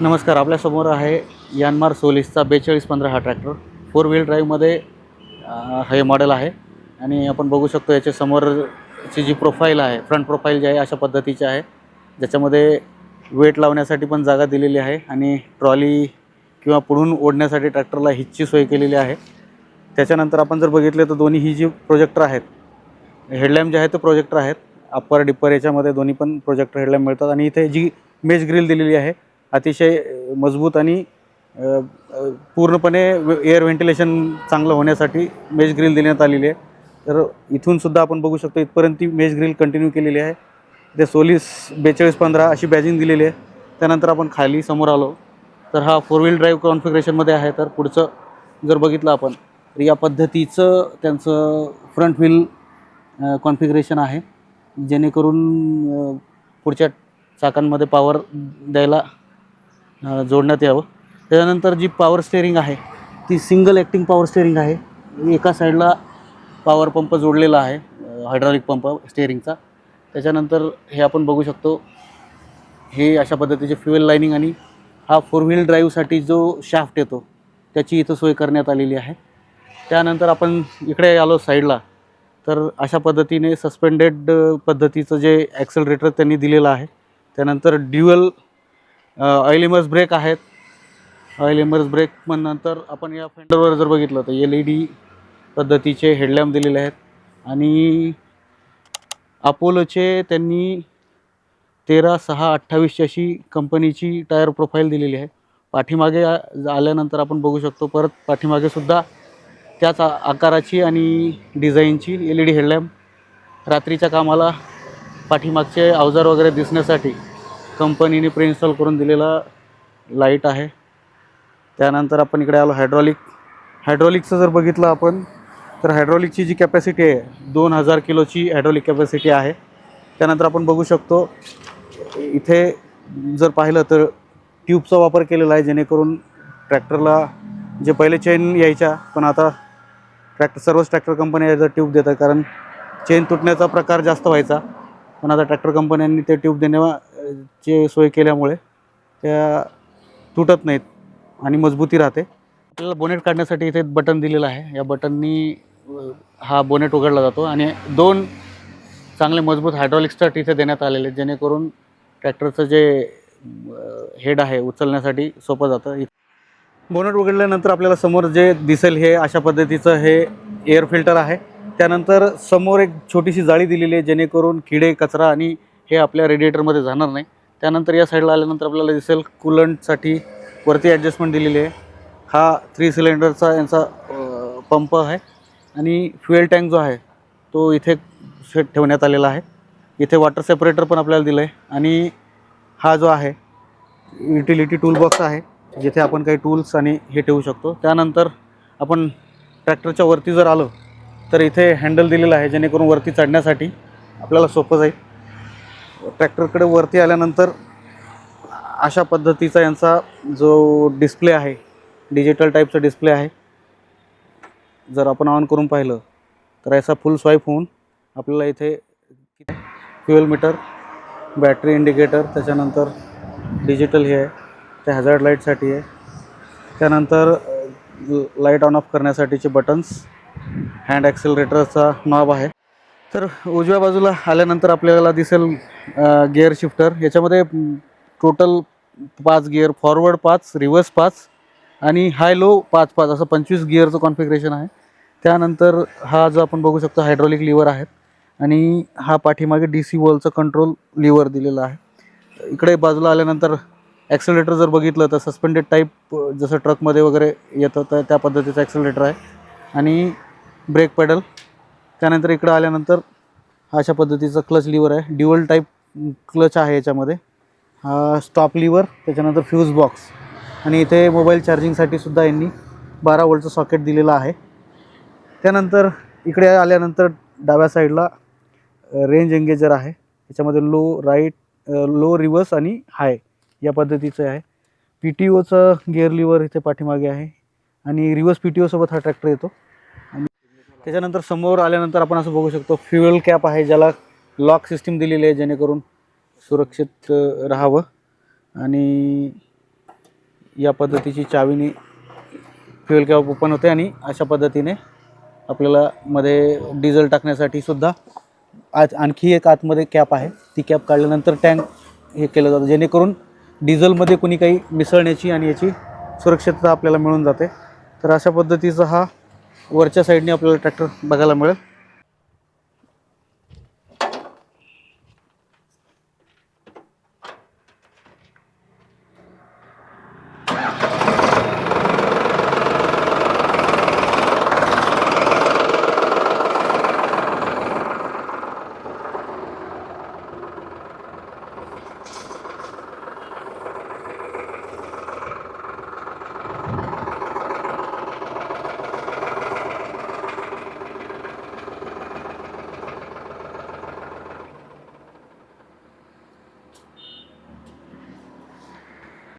नमस्कार आपल्यासमोर आहे यानमार सोलिसचा बेचाळीस पंधरा हा ट्रॅक्टर. फोर व्हील ड्राईव्हमध्ये हे मॉडेल आहे. आणि आपण बघू शकतो याच्या समोरची जी प्रोफाईल आहे फ्रंट प्रोफाईल जी आहे अशा पद्धतीची आहे. ज्याच्यामध्ये वेट लावण्यासाठी पण जागा दिलेली आहे आणि ट्रॉली किंवा पुढून ओढण्यासाठी ट्रॅक्टरला हिचची सोय केलेली आहे. त्याच्यानंतर आपण जर बघितले तर दोन्ही ही जी प्रोजेक्टर आहेत हेडलॅम्प जे आहेत ते प्रोजेक्टर आहेत. अप्पर डिप्पर याच्यामध्ये दोन्ही पण प्रोजेक्टर हेडलॅम्प मिळतात. आणि इथे जी मेज ग्रिल दिलेली आहे अतिशय मजबूत आणि पूर्णपणे एअर व्हेंटिलेशन चांगलं होण्यासाठी मेज ग्रिल देण्यात आलेली आहे. तर इथून सुद्धा आपण बघू शकतो इथपर्यंत ती मेज ग्रिल कंटिन्यू केलेली आहे. ते सोलीस बेचाळीस पंधरा अशी बॅजिंग दिलेली आहे. त्यानंतर आपण खाली समोर आलो. तर हा फोर व्हील ड्राईव्ह कॉन्फिगरेशनमध्ये आहे. तर पुढचं जर बघितलं आपण तर या पद्धतीचं त्यांचं फ्रंट व्हील कॉन्फिगरेशन आहे. जेणेकरून पुढच्या चाकांमध्ये पॉवर द्यायला जोडण्यात यावं. त्याच्यानंतर जी पॉवर स्टेअरिंग आहे ती सिंगल ॲक्टिंग पॉवर स्टेअरिंग आहे. एका साईडला पॉवर पंप जोडलेला आहे हायड्रॉलिक पंप स्टेअरिंगचा त्याच्यानंतर हे आपण बघू शकतो हे अशा पद्धतीचे फ्युएल लाईनिंग आणि हा फोर व्हील ड्राईव्हसाठी जो शाफ्ट येतो त्याची इथं सोय करण्यात आलेली आहे. त्यानंतर आपण इकडे आलो साईडला तर अशा पद्धतीने सस्पेंडेड पद्धतीचं जे ॲक्सेलरेटर त्यांनी दिलेलं आहे त्यानंतर ड्युअल ऑइलिमर्स ब्रेक आहेत. ऑइलिमर्स ब्रेक मग नंतर आपण या फेंडरवर जर बघितलं तर एल ई डी पद्धतीचे हेडलॅम्प दिलेले आहेत. आणि अपोलोचे त्यांनी तेरा सहा अठ्ठावीसची अशी कंपनीची टायर प्रोफाईल दिलेली आहे. पाठीमागे आल्यानंतर आपण बघू शकतो परत पाठीमागे सुद्धा त्याच आकाराची आणि डिझाईनची एल ई डी हेडलॅम्प रात्रीच्या कामाला पाठीमागचे अवजार वगैरे दिसण्यासाठी कंपनीने प्रिन्स्टॉल करून दिलेला लाइट आहे. त्यानंतर आपण इकडे आलो हायड्रॉलिक हायड्रॉलिकचं जर बघितलं आपण तर हायड्रॉलिकची जी कॅपॅसिटी आहे दोन हजार किलोची हायड्रॉलिक कॅपॅसिटी आहे. त्यानंतर आपण बघू शकतो इथे जर पाहिलं तर ट्यूबचा वापर केलेला आहे जेणेकरून ट्रॅक्टरला जे पहिले चेन यायच्या पण आता ट्रॅक्टर सर्वच ट्रॅक्टर कंपन्या याचा ट्यूब देतात. कारण चेन तुटण्याचा प्रकार जास्त व्हायचा. पण आता ट्रॅक्टर कंपन्यांनी ते ट्यूब देण्याची सोय केल्यामुळे त्या तुटत नाहीत आणि मजबूती राहते. आपल्याला बोनेट काढण्यासाठी इथे बटन दिलेलं आहे. या बटननी हा बोनेट उघडला जातो आणि दोन चांगले मजबूत हायड्रॉलिक स्टार्ट इथे देण्यात आलेले आहेत जेणेकरून ट्रॅक्टरचं जे हेड आहे उचलण्यासाठी सोपं जातं. बोनट उघडल्यानंतर आपल्याला समोर जे दिसेल हे अशा पद्धतीचं हे एअर फिल्टर आहे. त्यानंतर समोर एक छोटीशी जाळी दिलेली आहे जेणेकरून किडे कचरा आणि हे आपल्या रेडिएटरमध्ये जाणार नाही. त्यानंतर या साईडला आल्यानंतर आपल्याला दिसेल कूलंटसाठी वरती ॲडजस्टमेंट दिलेली आहे. हा थ्री सिलेंडरचा यांचा पंप आहे आणि फ्युएल टँक जो आहे तो इथे सेट ठेवण्यात आलेला आहे. इथे वॉटर सेपरेटर पण आपल्याला दिलं आहे आणि हा जो आहे युटिलिटी टूलबॉक्स आहे जिथे आपण काही टूल्स आणि हे ठेवू शकतो. त्यानंतर आपण ट्रॅक्टरच्या वरती जर आलो तर इथे हँडल दिलेलं आहे जेणेकरून वरती चढण्यासाठी आपल्याला सोपं जाईल. ट्रॅक्टरकडे वरती आल्यानंतर अशा पद्धतीचा यांचा जो डिस्प्ले आहे डिजिटल टाईपचा डिस्प्ले आहे जर आपण ऑन करून पाहिलं तर याचा फुल स्वाईप होऊन आपल्याला इथे फ्युएल मीटर बॅटरी इंडिकेटर त्याच्यानंतर डिजिटल हे आहे ते हॅझार्ड लाईटसाठी आहे. त्यानंतर लाइट ऑन ऑफ करण्यासाठीचे बटन्स हँड ॲक्सेलरेटरचा नॉब आहे. तर उजव्या बाजूला आल्यानंतर आपल्याला दिसेल गिअर शिफ्टर याच्यामध्ये टोटल पाच गिअर फॉरवर्ड पाच रिव्हर्स पाच आणि हाय लो पाच पाच असं पंचवीस गिअरचं कॉन्फिगरेशन आहे. त्यानंतर हा जो आपण बघू शकतो हायड्रॉलिक लिव्हर आहे आणि हा पाठीमागे डी सी वॉलचं कंट्रोल लिव्हर दिलेला आहे. इकडे बाजूला आल्यानंतर ॲक्सिलेटर जर बघितलं तर सस्पेंडेड टाईप जसं ट्रकमध्ये वगैरे येतं तर त्या पद्धतीचं ॲक्सिलेटर आहे. आणि ब्रेक पॅडल त्यानंतर इकडं आल्यानंतर अशा पद्धतीचा क्लच लिव्हर आहे. ड्युअल टाईप क्लच आहे याच्यामध्ये. हा स्टॉप लिव्हर त्याच्यानंतर फ्यूज बॉक्स आणि इथे मोबाईल चार्जिंगसाठी सुद्धा यांनी बारा वोल्टचं सॉकेट दिलेलं आहे. त्यानंतर इकडे आल्यानंतर डाव्या साईडला रेंज एंगेजर आहे. याच्यामध्ये लो राईट लो रिवर्स आणि हाय या पद्धतीचं आहे. पी टी ओचं गिअर लिव्हर इथे पाठीमागे आहे. आणि रिवर्स पी टी ओसोबत हा ट्रॅक्टर येतो. आणि त्याच्यानंतर समोर आल्यानंतर आपण असं बघू शकतो फ्युएल कॅप आहे ज्याला लॉक सिस्टीम दिलेली आहे जेणेकरून सुरक्षित राहावं. आणि या पद्धतीची चावीने फ्युएल कॅप ओपन होते आणि अशा पद्धतीने आपल्याला मध्ये डिझेल टाकण्यासाठी सुद्धा आज आणखी एक आतमध्ये कॅप आहे. ती कॅप काढल्यानंतर टँक हे केलं जातं जेणेकरून डिझेलमध्ये कुणी काही मिसळण्याची आणि याची सुरक्षितता आपल्याला मिळून जाते. तर अशा पद्धतीचा हा वरच्या साईडने आपल्याला ट्रॅक्टर बघायला मिळेल.